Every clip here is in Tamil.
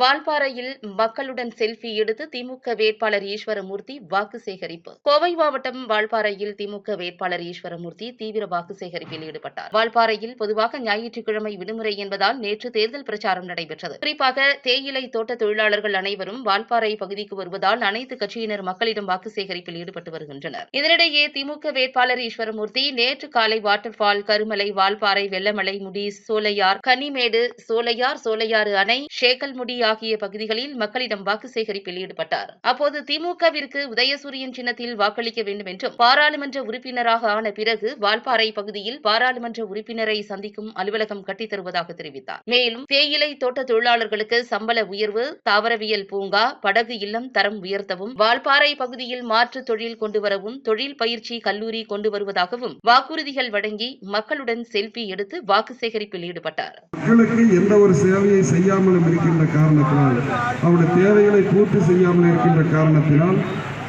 வால்பாறையில் மக்களுடன் செல்ஃபி எடுத்து திமுக வேட்பாளர் ஈஸ்வரமூர்த்தி வாக்கு சேகரிப்பு. கோவை மாவட்டம் வால்பாறையில் திமுக வேட்பாளர் ஈஸ்வரமூர்த்தி தீவிர வாக்கு சேகரிப்பில் ஈடுபட்டார். வால்பாறையில் பொதுவாக ஞாயிற்றுக்கிழமை விடுமுறை என்பதால் நேற்று தேர்தல் பிரச்சாரம் நடைபெற்றது. குறிப்பாக தேயிலை தோட்ட தொழிலாளர்கள் அனைவரும் வால்பாறை பகுதிக்கு வருவதால் அனைத்து கட்சியினர் மக்களிடம் வாக்கு சேகரிப்பில் ஈடுபட்டு வருகின்றனர். இதனிடையே திமுக வேட்பாளர் ஈஸ்வரமூர்த்தி நேற்று காலை வாட்டர் ஃபால் கருமலை வால்பாறை வெள்ளமலை முடி சோலையார் கனிமேடு சோலையார் சோலையாறு அணை ஷேக்கல்முடி ஆகிய பகுதிகளில் மக்களிடம் வாக்கு சேகரிப்பில் ஈடுபட்டார். அப்போது திமுகவிற்கு உதயசூரியன் சின்னத்தில் வாக்களிக்க வேண்டும் என்றும் பாராளுமன்ற உறுப்பினராக ஆன பிறகு வால்பாறை பகுதியில் பாராளுமன்ற உறுப்பினரை சந்திக்கும் அலுவலகம் கட்டித் தருவதாக தெரிவித்தார். மேலும் தேயிலை தோட்ட தொழிலாளர்களுக்கு சம்பள உயர்வு தாவரவியல் பூங்கா படகு இல்லம் தரம் உயர்த்தவும் வால்பாறை பகுதியில் மாற்று தொழில் கொண்டுவரவும் தொழில் பயிற்சி கல்லூரி கொண்டு வருவதாகவும் வாக்குறுதிகள் வழங்கி மக்களுடன் செல்ஃபி எடுத்து வாக்கு சேகரிப்பில் ஈடுபட்டார். மக்களுக்கு எந்த ஒரு சேவையை செய்யாமலும் இருக்கின்ற காரணம் காரணத்தினால் அவருடைய தேவைகளை பூர்த்தி செய்யாமல் இருக்கின்ற காரணத்தினால்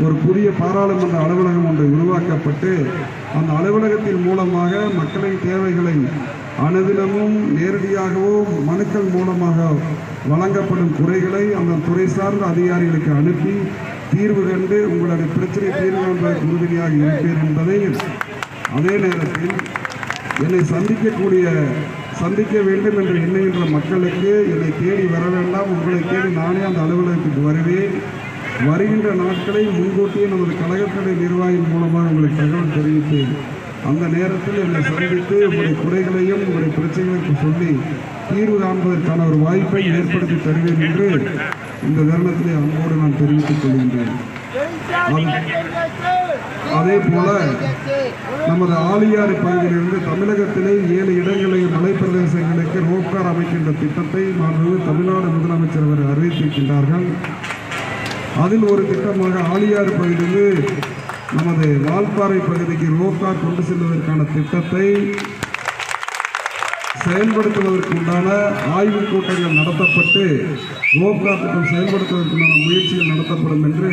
ஒரு புதிய பாராளுமன்ற அலுவலகம் ஒன்று உருவாக்கப்பட்டு அந்த அலுவலகத்தின் மூலமாக மக்களின் தேவைகளை அனுதினமும் நேரடியாகவோ மனுக்கள் மூலமாக வழங்கப்படும் குறைகளை அந்த துறை சார்ந்த அதிகாரிகளுக்கு அனுப்பி தீர்வு கண்டு உங்களுடைய பிரச்சனை தீர்வு காண்பதற்கு உறுதுணையாக இருப்பேன் என்பதை அதே நேரத்தில் என்னை சந்திக்கக்கூடிய சந்திக்க வேண்டும் என்று எண்ணுகின்ற மக்களுக்கு என்னை தேடி வர வேண்டாம். உங்களை தேடி நானே அந்த அலுவலகத்துக்கு வருவேன். வருகின்ற நாட்களை முன்கூட்டியே நமது கழகத்துறை நிர்வாகியின் மூலமாக உங்களுக்கு தகவல் தெரிவித்தேன் அந்த நேரத்தில் என்னை சந்தித்து உங்களுடைய குறைகளையும் உங்களுடைய பிரச்சனைகளுக்கு சொல்லி தீர்வு காண்பதற்கான ஒரு வாய்ப்பை ஏற்படுத்தி தருவேன் என்று இந்த தருணத்திலே அன்போடு நான் தெரிவித்துக் கொள்கின்றேன். அதே போல நமது ஆலியாறு பகுதியிலிருந்து தமிழகத்திலே ஏழு இடங்களில் மலைப்பிரதேசங்களுக்கு ரோப்கார் அமைக்கின்ற திட்டத்தை மாண்பு தமிழ்நாடு முதலமைச்சர் அவர் அறிவித்திருக்கின்றார்கள். அதில் ஒரு திட்டமாக ஆலியாறு பகுதியிலிருந்து நமது வால்பாறை பகுதிக்கு ரோப்கார் கொண்டு செல்வதற்கான திட்டத்தை செயல்படுத்துவதற்கு உண்டான ஆய்வுக் கூட்டங்கள் நடத்தப்பட்டு ரோப்கார் திட்டம் செயல்படுத்துவதற்குண்டான முயற்சிகள் நடத்தப்படும் என்று